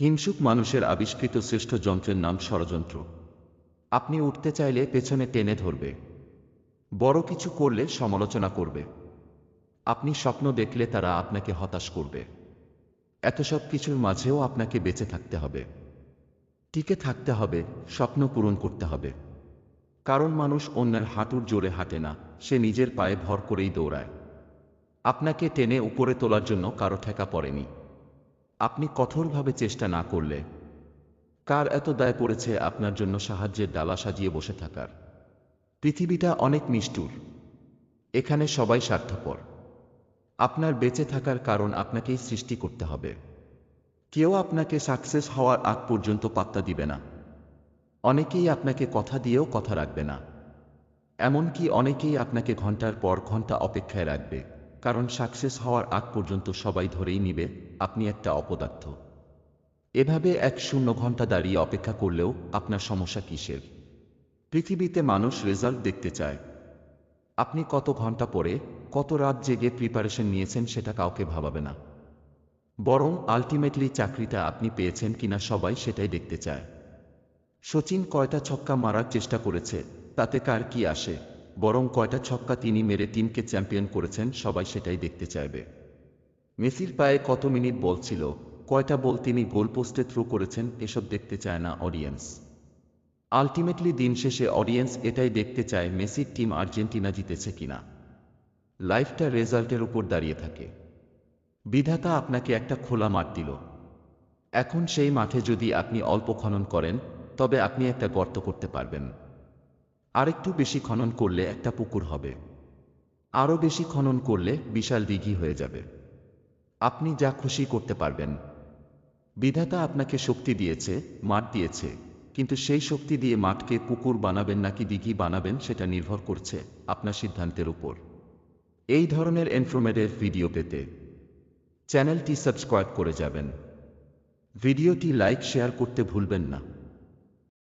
হিংসুক মানুষের আবিষ্কৃত শ্রেষ্ঠ যন্ত্রের নাম ষড়যন্ত্র। আপনি উঠতে চাইলে পেছনে টেনে ধরবে। বড় কিছু করলে সমালোচনা করবে। আপনি স্বপ্ন দেখলে তারা আপনাকে হতাশ করবে। এত সব কিছুর মাঝেও আপনাকে বেঁচে থাকতে হবে। টিকে থাকতে হবে, স্বপ্ন পূরণ করতে হবে। কারণ মানুষ অন্যের হাঁটুর জোরে হাঁটে না, সে নিজের পায়ে ভর করেই দৌড়ায়। আপনাকে টেনে উপরে তোলার জন্য কারও ঠেকা পড়েনি। আপনি কঠোরভাবে চেষ্টা না করলে কার এত দায় পড়েছে আপনার জন্য সাহায্যের ডালা সাজিয়ে বসে থাকার? পৃথিবীটা অনেক নিষ্ঠুর। এখানে সবাই স্বার্থপর। আপনার বেঁচে থাকার কারণ আপনাকেই সৃষ্টি করতে হবে। কেউ আপনাকে সাকসেস হওয়ার আগ পর্যন্ত পাত্তা দিবে না। অনেকেই আপনাকে কথা দিয়েও কথা রাখবে না। এমনকি অনেকেই আপনাকে ঘণ্টার পর ঘণ্টা অপেক্ষায় রাখবে। কারণ সাকসেস হওয়ার আগ পর্যন্ত সবাই ধরেই নিবে, আপনি একটা অপদার্থ। এভাবে এক শূন্য ঘণ্টা দাঁড়িয়ে অপেক্ষা করলেও আপনার সমস্যা কিসের? পৃথিবীতে মানুষ রেজাল্ট দেখতে চায়। আপনি কত ঘণ্টা পরে, কত রাত জেগে প্রিপারেশন নিয়েছেন সেটা কাউকে ভাবাবে না। বরং আলটিমেটলি চাকরিটা আপনি পেয়েছেন কিনা সবাই সেটাই দেখতে চায়। সচিন কয়টা ছক্কা মারার চেষ্টা করেছে, তাতে কার কি আসে? বরং কয়টা ছক্কা তিনি মেরে টিমকে চ্যাম্পিয়ন করেছেন সবাই সেটাই দেখতে চাইবে। মেসির পায়ে কত মিনিট বল ছিল, কয়টা বল তিনি গোলপোস্টে থ্রু করেছেন এসব দেখতে চায় না অডিয়েন্স আলটিমেটলি দিন শেষে অডিয়েন্স এটাই দেখতে চায় মেসির টিম আর্জেন্টিনা জিতেছে কিনা। লাইফটা রেজাল্টের উপর দাঁড়িয়ে থাকে। বিধাতা আপনাকে একটা খোলা মাঠ দিল। এখন সেই মাঠে যদি আপনি অল্প খনন করেন, তবে আপনি একটা গর্ত করতে পারবেন। আরেকটু বেশি খনন করলে একটা পুকুর হবে। আরও বেশি খনন করলে বিশাল দিঘি হয়ে যাবে। আপনি যা খুশি করতে পারবেন। বিধাতা আপনাকে শক্তি দিয়েছে, মাঠ দিয়েছে, কিন্তু সেই শক্তি দিয়ে মাঠকে পুকুর বানাবেন নাকি দিঘি বানাবেন সেটা নির্ভর করছে আপনার সিদ্ধান্তের উপর। এই ধরনের ইনফরমেটিভ ভিডিও পেতে চ্যানেলটি সাবস্ক্রাইব করে যাবেন। ভিডিওটি লাইক, শেয়ার করতে ভুলবেন না।